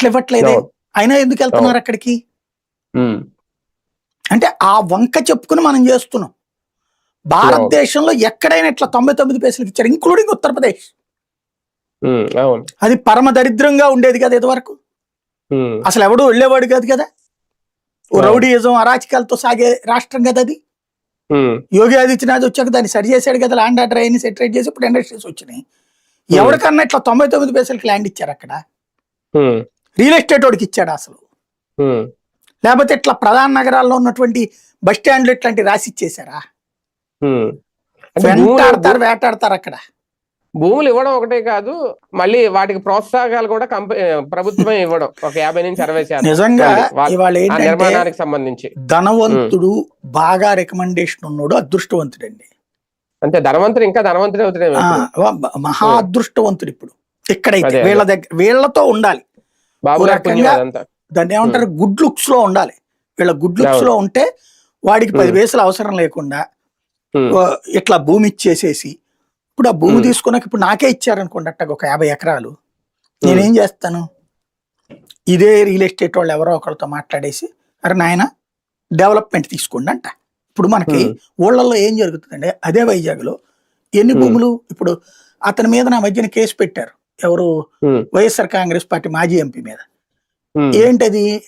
టికెట్లు ఇవ్వట్లేదే. అయినా ఎందుకు వెళ్తున్నారు అక్కడికి? అంటే ఆ వంక చెప్పుకుని మనం చేస్తున్నాం. భారతదేశంలో ఎక్కడైనా ఇట్లా తొంభై తొమ్మిది పైసలకి ఇచ్చారు ఇంక్లూడింగ్ ఉత్తరప్రదేశ్. అది పరమ దరిద్రంగా ఉండేది కదా ఇదివరకు. అసలు ఎవడు వెళ్ళేవాడు కాదు కదా. రౌడీయిజం అరాచకాలతో సాగే రాష్ట్రం కదా అది. యోగి ఆదిత్యనాథ్ వచ్చాక దాన్ని సరి చేశాడు కదా ల్యాండ్ ఆర్డర్ అయ్యి సెటరేట్ చేసి ఇప్పుడు ఇండస్ట్రీస్ వచ్చినాయి. ఎవరికన్నా ఇట్లా తొంభై తొమ్మిది పైసలకి ల్యాండ్ ఇచ్చారు అక్కడ? రియల్ ఎస్టేట్ వాడికి ఇచ్చాడు అసలు. లేకపోతే ఇట్లా ప్రధాన నగరాల్లో ఉన్నటువంటి బస్ స్టాండ్లు ఇట్లాంటి రాసి ఇచ్చేసారా. అంటే వెంటాడతారు వేటాడతారు అక్కడ. భూములు ఇవ్వడం ఒకటే కాదు మళ్ళీ వాటికి ప్రోత్సాహకాలు కూడా కంప ప్రభుత్వమే ఇవ్వడం. ఒక యాభై నుంచి అరవై శాతం. నిజంగా నిర్మాణానికి సంబంధించి. ధనవంతుడు బాగా రికమెండేషన్ ఉన్నాడు అదృష్టవంతుడండి. అంతే ధనవంతుడు ఇంకా ధనవంతుడే మహా అదృష్టవంతుడు ఇప్పుడు. ఇక్కడైతే. వీళ్ళ దగ్గర వీళ్ళతో ఉండాలి. బాబు దాన్ని ఏమంటారు? గుడ్ లుక్స్లో ఉండాలి. వీళ్ళ గుడ్ లుక్స్లో ఉంటే వాడికి పది. వేసులు అవసరం లేకుండా ఇట్లా భూమి ఇచ్చేసేసి ఇప్పుడు ఆ భూమి. తీసుకున్నాక ఇప్పుడు నాకే ఇచ్చారనుకోండి అట్టగా ఒక యాభై ఎకరాలు. నేనేం చేస్తాను? ఇదే రియల్ ఎస్టేట్ వాళ్ళు ఎవరో ఒకరితో మాట్లాడేసి అరే నాయన డెవలప్మెంట్ తీసుకోండి అంట. ఇప్పుడు మనకి. ఊళ్ళల్లో ఏం జరుగుతుందంటే అదే వైజాగ్లో ఎన్ని. భూములు? ఇప్పుడు అతని మీద నా మధ్యన కేసు పెట్టారు. ఎవరు వైఎస్ఆర్ కాంగ్రెస్ పార్టీ మాజీ ఎంపీ మీద. ఏంటది?